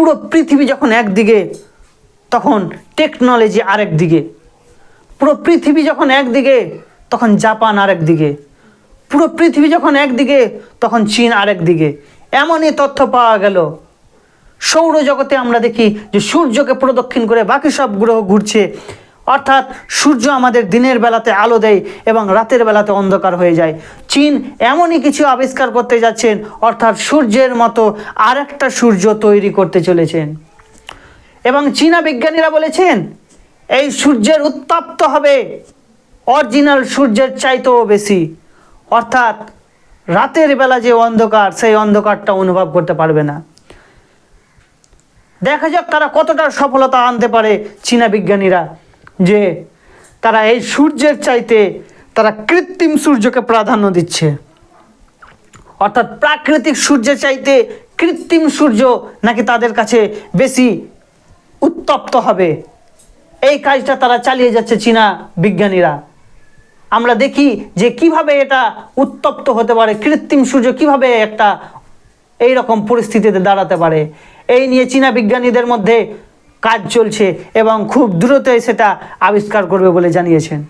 পুরো পৃথিবী যখন একদিকে, তখন টেকনোলজি আরেক দিকে। পুরো পৃথিবী যখন একদিকে, তখন জাপান আরেক দিকে। পুরো পৃথিবী যখন একদিকে, তখন চীন আরেক দিকে। এমনই তথ্য পাওয়া গেল। সৌরজগতে আমরা দেখি যে সূর্যকে প্রদক্ষিণ করে বাকি সব গ্রহ ঘুরছে। অর্থাৎ সূর্য আমাদের দিনের বেলাতে আলো দেয় এবং রাতের বেলাতে অন্ধকার হয়ে যায়। চীন এমনই কিছু আবিষ্কার করতে যাচ্ছেন, অর্থাৎ সূর্যের মতো আরেকটা সূর্য তৈরি করতে চলেছেন। এবং চীনা বিজ্ঞানীরা বলেছেন, এই সূর্যের উত্তপ্ত হবে, অরিজিনাল সূর্যের চাইতেও বেশি। অর্থাৎ রাতের বেলা যে অন্ধকার, সেই অন্ধকারটা অনুভব করতে পারবে না। দেখা যাক তারা কতটা সফলতা আনতে পারে চীনা বিজ্ঞানীরা। যে তারা এই সূর্যের চাইতে তারা কৃত্রিম সূর্যকে প্রাধান্য দিচ্ছে। অর্থাৎ প্রাকৃতিক সূর্যের চাইতে কৃত্রিম সূর্য নাকি তাদের কাছে বেশি উত্তপ্ত হবে। এই কাজটা তারা চালিয়ে যাচ্ছে চীনা বিজ্ঞানীরা। আমরা দেখি যে কীভাবে এটা উত্তপ্ত হতে পারে, কৃত্রিম সূর্য কীভাবে একটা এই রকম পরিস্থিতিতে দাঁড়াতে পারে। এই নিয়ে চীনা বিজ্ঞানীদের মধ্যে কাজ চলছে এবং খুব দ্রুতই সেটা আবিষ্কার করবে বলে জানিয়েছেন।